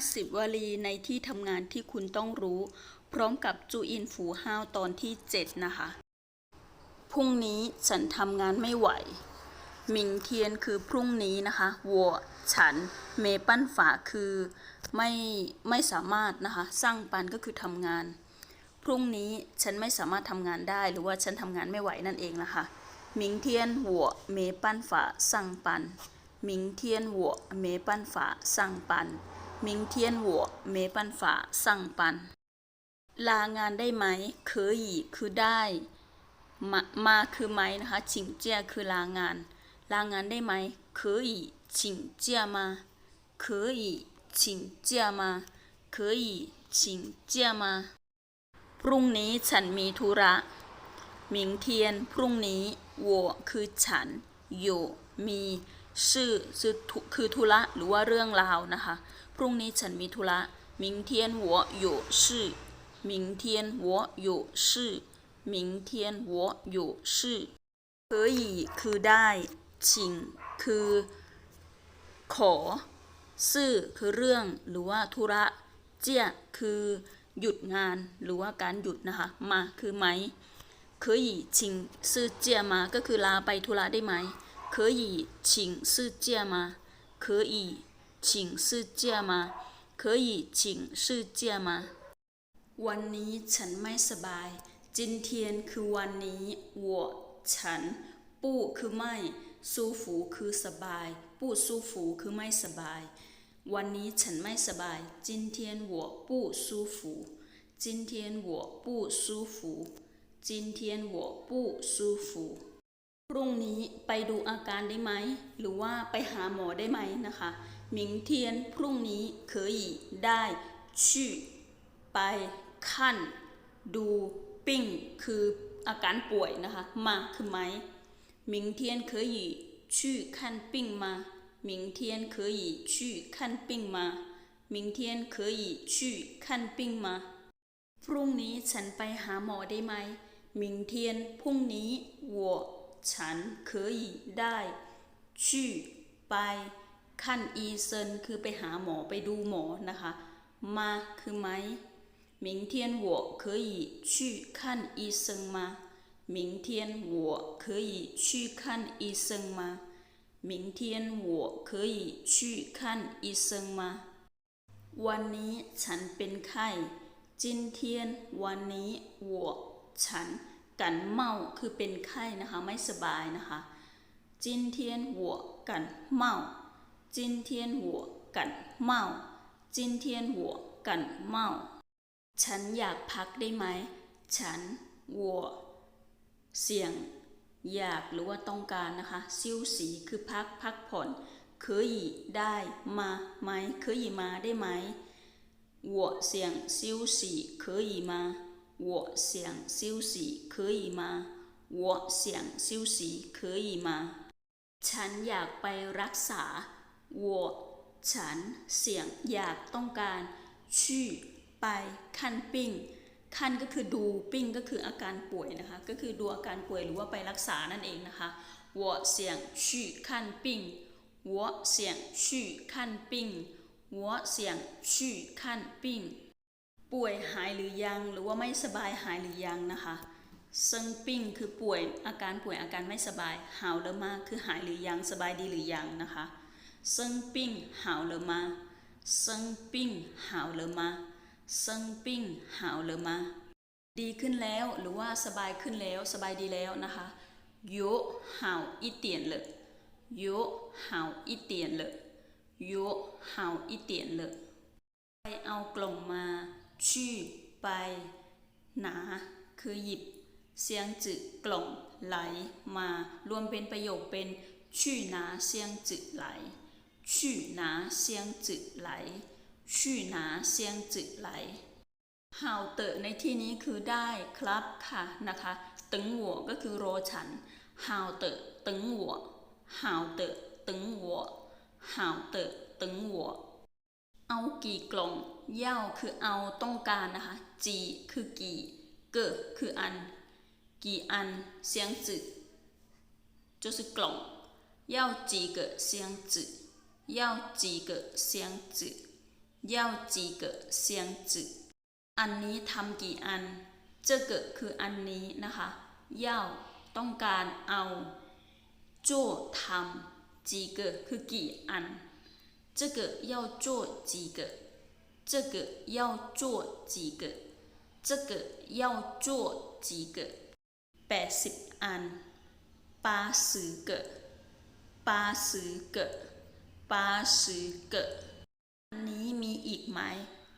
50 วลีในที่ทำงานที่คุณต้องรู้ พร้อมกับจูอินฝูห้าวตอนที่ 7 นะคะ พรุ่งนี้ฉันทำงานไม่ไหวหมิงเทียนคือพรุ่งนี้นะคะวัวฉัน เมปั้นฝาคือไม่ไม่สามารถนะคะสร้างปันก็คือทำงาน พรุ่งนี้ฉันไม่สามารถทำงานได้หรือว่าฉันทำงานไม่ไหวนั่นเองนะคะหมิงเทียนหัวเมปั้นฝาสร้างปันหมิงเทียนหัวเมปั้นฝาสร้างปัน หมิงเทียนหัวเมปั้นฝาสร้างปัน ลางานได้ไหมเคยคือได้ มามาคือไหมนะคะ请假คือลางาน ลางานได้ไหม可以请假吗可以请假吗可以请假吗พรุ่งนี้ฉันมีธุระหมิงเทียน พรุ่งนี้我คือฉัน有มีชื่อคือธุคือธุระหรือว่าเรื่องราวนะคะ พ รุ่งนี้ฉันมีธุระ明天我有事明天我有事明天我有事可以คือได้ชิงคือขอ ซื่อคือเรื่องหรือว่าธุระ เจียคือหยุดงานหรือว่าการหยุดนะคะ มาคือไหม可以请事假吗ก็คือลาไปธุระได้ไหม可以请事假吗可以 请事假吗可以请事假吗วันนี้ฉันไม่สบาย จินเทียนคือวันนี้我ฉัน ปู้คือไม่ ซูฟูคือสบาย ปู้ซูฟูคือไม่สบาย วันนี้ฉันไม่สบาย จินเทียน我不舒服今天我不舒服今天我不舒服พรุ่งนี้ไปดูอาการได้ไหม หรือว่าไปหาหมอได้ไหมนะคะ หมิงเทียนพรุ่งนี้可以ได้ชื่อไปขั้น ดูปิ้ง คืออาการป่วยนะคะ มาคือไหม明天可以去看病吗明天可以去看病吗明天可以去看病吗พรุ่งนี้ฉันไปหาหมอได้ไหม明天พรุ่งนี้我ฉัน可以ได้去ไป ขั้นอีเซนคือไปหาหมอไปดูหมอนะคะ มาคือไหม明天我可以去看医生吗明天我可以去看医生吗明天我可以去看医生吗วันนี้ฉันเป็นไข้จินเทียน วันนี้我ฉัน กันเมาคือเป็นไข้นะคะ ไม่สบายนะคะจินเทียน我กันเมา จินเทียน我กันเมาจินเทียน我กันเมา ฉันอยากพักได้ไหม ฉัน我เสียง อยากหรือว่าต้องการนะคะซิ่วสีคือพักพักผ่อน可以ได้มาไหม可以มาได้ไหม我想休息可以吗我想休息可以吗我想休息可以吗ฉันอยากไปรักษา 我ฉันเสียงอยากต้องการชื่อไปขั้นปิ้ง ขั้นก็คือดูปิ้งก็คืออาการป่วยนะคะ ก็คือดูอาการป่วยหรือว่าไปรักษานั่นเองนะคะ我想去看病我想去看病我想去看病ป่วยหายหรือยัง หรือว่าไม่สบายหายหรือยังนะคะเซิงปิ้งคือป่วยอาการป่วยอาการไม่สบายหาวแล้วมาคือหายหรือยังสบายดีหรือยังนะคะ เซิงปิ้งหาวแล้วมาเซิงปิ้งหาวแล้วมาเซิงปิ้งหาวแล้วมาดีขึ้นแล้วหรือว่าสบายขึ้นแล้วสบายดีแล้วนะคะโยหาวอีเตียนเลยโยหาวอีเตียนเลยโยหาวอีเตียนเลยไปเอากล่องมาชื่อไปหนาคือหยิบ เสียงจืกล่องไหลมารวมเป็นประโยคเป็นชื่อหนาเสียงจืไหล ชื่อหนาเสียงจืไหลชื่อหนาเสียงจืไหล หาวเตอในที่นี้คือได้ครับค่ะนะคะตึงหัวก็คือรอฉันหาวเตอตึงหัวหาวเตอตึงหัวหาวเตอตึงหัว เอากี่กล่องเย่าคือเอาต้องการนะคะ จีคือกี่ เกิคืออัน กี่อันเสียงจื就是กล่อง要几个箱子 要几个箱子 要几个箱子อันนี้ทำกี่อัน这个คืออันนี้นะคะ要ต้องการเอา做ทำ几个คือกี่อัน这个要做几个这个要做几个这个要做几个แปดสิบอัน八十个八十个八十个อั ปาสือเกะอันนี้มีอีกไหม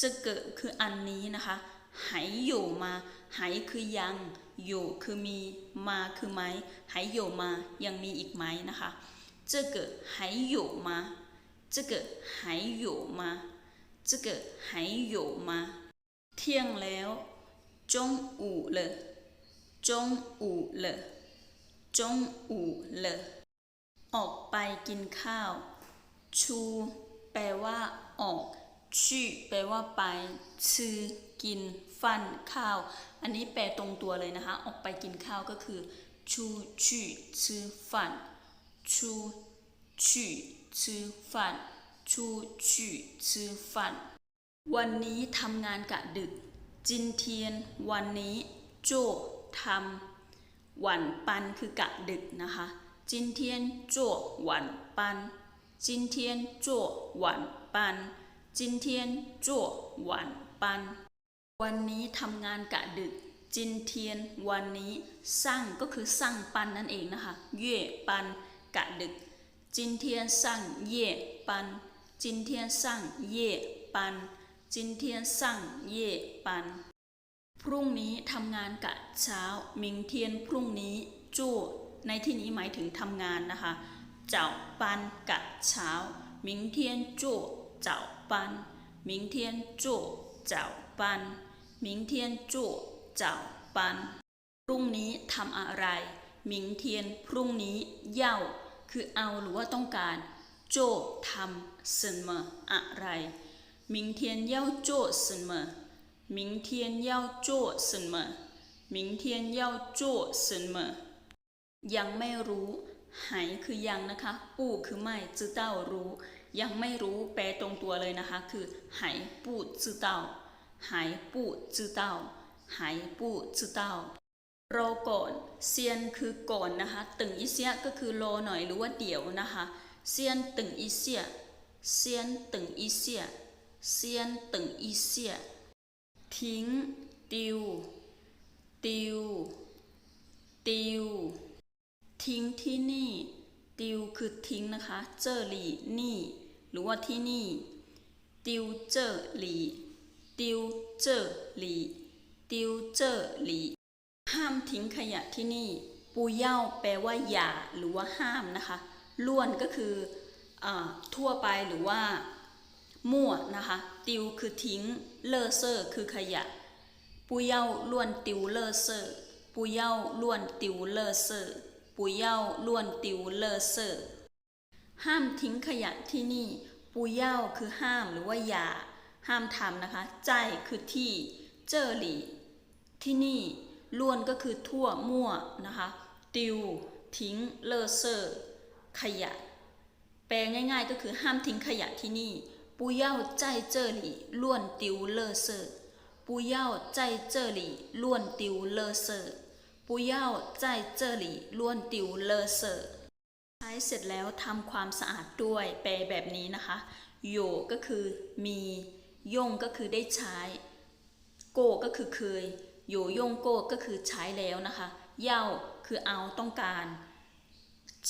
จะเกิคืออันนี้นะคะไหโยมาไหคือยังโยคือมีมาคือไหมไหโยมายังมีอีกไหมนะคะจะเกิดไหโยมาจะเกิดไหโยมาจะเกิดไหโยมาเที่ยงแล้ว中午了中午了中午了ออกไปกินข้าว ชูแปลว่าออกชื่อแปลว่าไปชื่อกิน ฟันข้าว อันนี้แปลตรงตัวเลยนะคะ ออกไปกินข้าวก็คือชูชื่อชื่อฟันชูชื่อชื่อฟันชูชื่อชื่อฟันวันนี้ทำงานกะดึก จินเทียน วันนี้ โจทำหวันปันคือกะดึกนะคะ จินเทียนโจหวันปัน จินเทียนโจหวันนี้ทำงานกะดึกจินเทียนวันนี้สร้างก็คือสร้างปันนั่นเองนะคะเย่ปันกะดึกจินเทียนสร้างเย่ปันจินเทียนสร้างเย่ปันจินเทียนสร้างเย่ปันพรุ่งนี้ทำงานกะเช้ามิงเทียนพรุ่งนี้จู้ในที่นี้หมายถึงทำงานนะคะ เจ้าปันกะเช้า มิงเทียนจู้เจ้าปัน มิงเทียนจู้เจ้าปัน มิงเทียนจู้เจ้าปัน พรุ่งนี้ทำอะไร มิงเทียนพรุ่งนี้เย่าคือเอาหรือว่าต้องการ โจ้ทำ什么อะไร 明天要做什么明天要做什么明天要做什么ยังไม่รู้หาย คือยังนะคะปู้คือไม่จื้อเต้ารู้ ยังไม่รู้แปลตรงตัวเลยนะคะ คือหายปู้จื้อเต้าหายปู้จื้อเต้าหายปู้จื้อเต้ารอก่อนเซียนคือก่อนนะคะ ตึงอีเสียก็คือรอหน่อยหรือว่าเดี๋ยวนะคะเซียนตึงอีเสียเซียนตึงอีเสียเซียนตึงอีเสียทิ้งติวติวติว ทิ้งที่นี่ ติวคือทิ้งนะคะเจอหลีนี่ หรือว่าที่นี่ ติวเจอหลีติวเจอหลีติวเจอหลีห้ามทิ้งขยะที่นี่ ปูเย่าแปลว่าอย่าหรือว่าห้ามนะคะ ล้วนก็คืออาทั่วไปหรือว่า มั่วนะคะ ติวคือทิ้ง เลอเซอร์คือขยะปุยเย่าล้วนติวเลอเซอร์ปุยเย่าล้วนติวเลอเซอร์ ปุยเย่าล้วนติวเลอเซอร์ห้ามทิ้งขยะที่นี่ ปุยเย่าคือห้ามหรือว่าอย่า ห้ามทำนะคะ ใจคือที่ เจอหลี ที่นี่ล้วนก็คือทั่วมั่วนะคะ ติว ทิ้ง เลอเซอร์ ขยะ แปลง่ายๆก็คือห้ามทิ้งขยะที่นี่不要在这里乱丢垃圾不要在这里乱丢垃圾 不要在这里乱丢垃圾ใช้เสร็จแล้วทำความสะอาดด้วย แปลแบบนี้นะคะ โยก็คือมีย่งก็คือได้ใช้ โกก็คือเคย โยย่งโกก็คือใช้แล้วนะคะ เย่าคือเอาต้องการ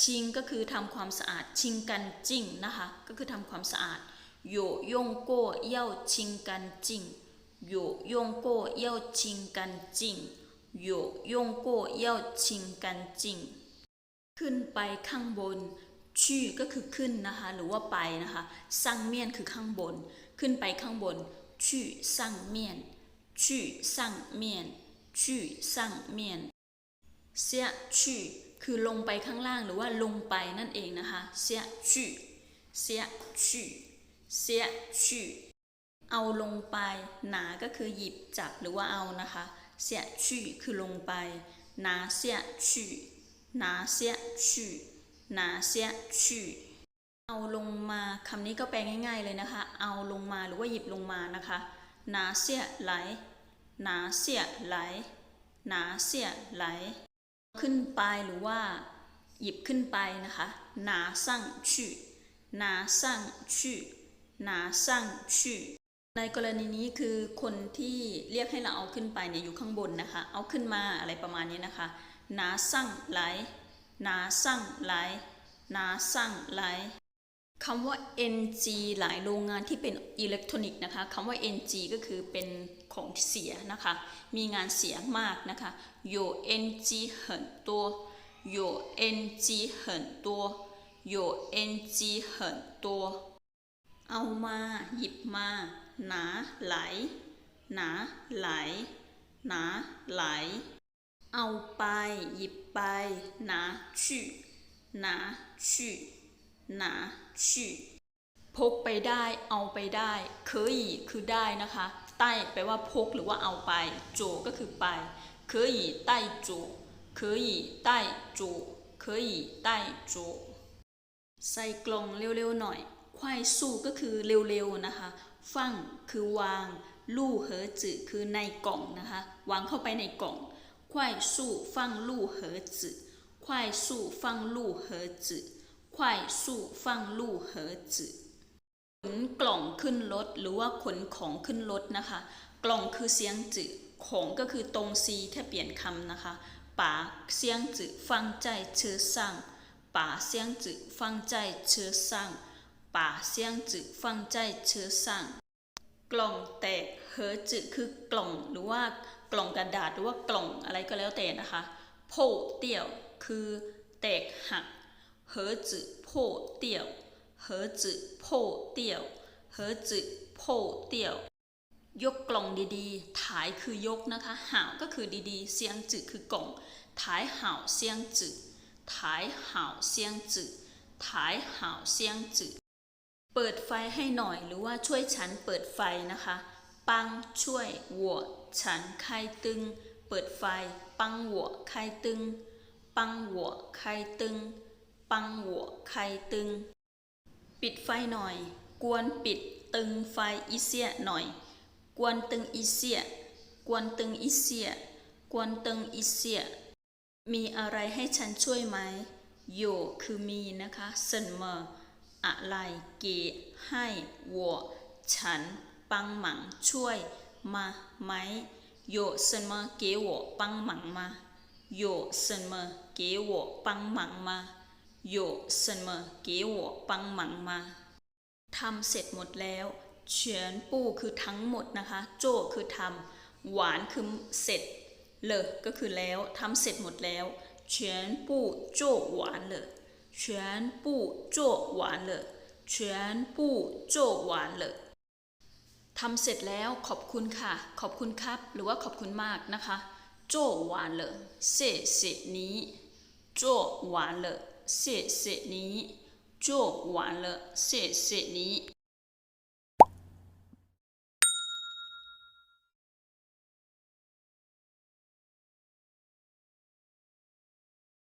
ชิงก็คือทำความสะอาด ชิงกันจิ้งนะคะ ก็คือทำความสะอาด有用过要清 โยยงโก้เย่าชิงกัขึ้นไปข้างบนชี่ก็คือขึ้นนะคะ หรือว่าไปนะคะสั่งเมียนคือข้างบน ขึ้นไปข้างบนชี่สั่งเมียนชี่สั่งเมียนชี่สั่งเมียนเสียชี่คือลงไปข้างล่างหรือว่าลงไปนั่นเองนะคะเสียชี่เสียชี่เสียชี่เอาลงไปหนาก็คือหยิบจับหรือว่าเอานะคะ เสียชื่อคือลงไปนาเสียชื่อนาเสียชื่อนาเสียชื่อเอาลงมาคำนี้ก็แปลง่ายๆเลยนะคะ เอาลงมาหรือว่าหยิบลงมานะคะนาเสียไหลนาเสียไหลนาเสียไหล ขึ้นไปหรือว่าหยิบขึ้นไปนะคะนาสั่งชื่อนาสั่งชื่อนาสั่งชื่อ ในกรณีนี้คือคนที่เรียกให้เราเอาขึ้นไปเนี่ยอยู่ข้างบนนะคะ เอาขึ้นมาอะไรประมาณนี้นะคะหนาสั่งไหลหนาสั่งไหลหนาสั่งไหล คำว่า NG หลายโรงงานที่เป็นอิเล็กทรอนิกส์นะคะคำว่า NG ก็คือเป็นของเสียนะคะ มีงานเสียมากนะคะ有 NG 很多有 NG 很多有 NG 很多เอามาหยิบมา หนาไหล หนาไหล หนาไหล เอาไป หยิบไปหนาชื่อหนาชื่อหนาชื่อพกไปได้ เอาไปได้เคยคือได้นะคะ ใต้แปลว่าพกหรือว่าเอาไป โจก็คือไปเคยใต้โจเคยใต้โจเคยใต้โจใส่กล่องเร็วๆหน่อยควายสู้ก็คือเร็วๆนะคะ ฟั่งคือวาง ลู่เหอจือคือในกล่องนะคะ วางเข้าไปในกล่องควายสู้ฟั่งลู่เหอจือควายสู้ฟั่งลู่เหอจือควายสู้ฟั่งลู่เหอจือขนกล่องขึ้นรถหรือว่าขนของขึ้นรถนะคะ กล่องคือเสียงจือของก็คือตรงซีแค่เปลี่ยนคำนะคะป๋าเสียงจือฟั่งใจเชื้อสั่งป๋าเสียงจือฟังใจเชื้อสั่ง ป่าเสียงจือฟังใจเชื้อสั่ง กล่องแตกเฮจือคือกล่องหรือว่ากล่องกระดาษหรือว่ากล่องอะไรก็แล้วแต่นะคะโพเตี่ยวคือแตกหักเฮจือโพเตี่ยวเฮจือโพเตี่ยวเฮจือโพเตี่ยวยกกล่องดีๆ ถ่ายคือยกนะคะห่าวก็คือดีๆ เสียงจือคือกล่องถ่ายห่าวเสียงจือถ่ายห่าวเสียงจือถ่ายห่าวเสียงจือ เปิดไฟให้หน่อยหรือว่าช่วยฉันเปิดไฟนะคะปังช่วยหัวฉันไข้ตึง เปิดไฟปังหัวไข้ตึง ปังหัวไข้ตึง ปังหัวไข่ตึง ปิดไฟหน่อย กวนปิดตึงไฟอีเสียหน่อย กวนตึงอีเสียกวนตึงอีเสียกวนตึงอีเสียมีอะไรให้ฉันช่วยไหมโยคือมีนะคะเสนเมอ อะไรเกให้วัวฉัน ปังหมังช่วย มาไหมโยเสนเมอเก我帮忙吗有什么给我帮忙吗有什么给我帮忙吗ทำเสร็จหมดแล้ว เฉียนปู้คือทั้งหมดนะคะ โจ้คือทำ หวานคือเสร็จ เลอก็คือแล้วทำเสร็จหมดแล้ว全部做完了 全部做完了全部做完了ทำเสร็จแล้วขอบคุณค่ะ ขอบคุณครับ หรือว่าขอบคุณมากนะคะ做完了谢谢你做完了谢谢你做完了谢谢你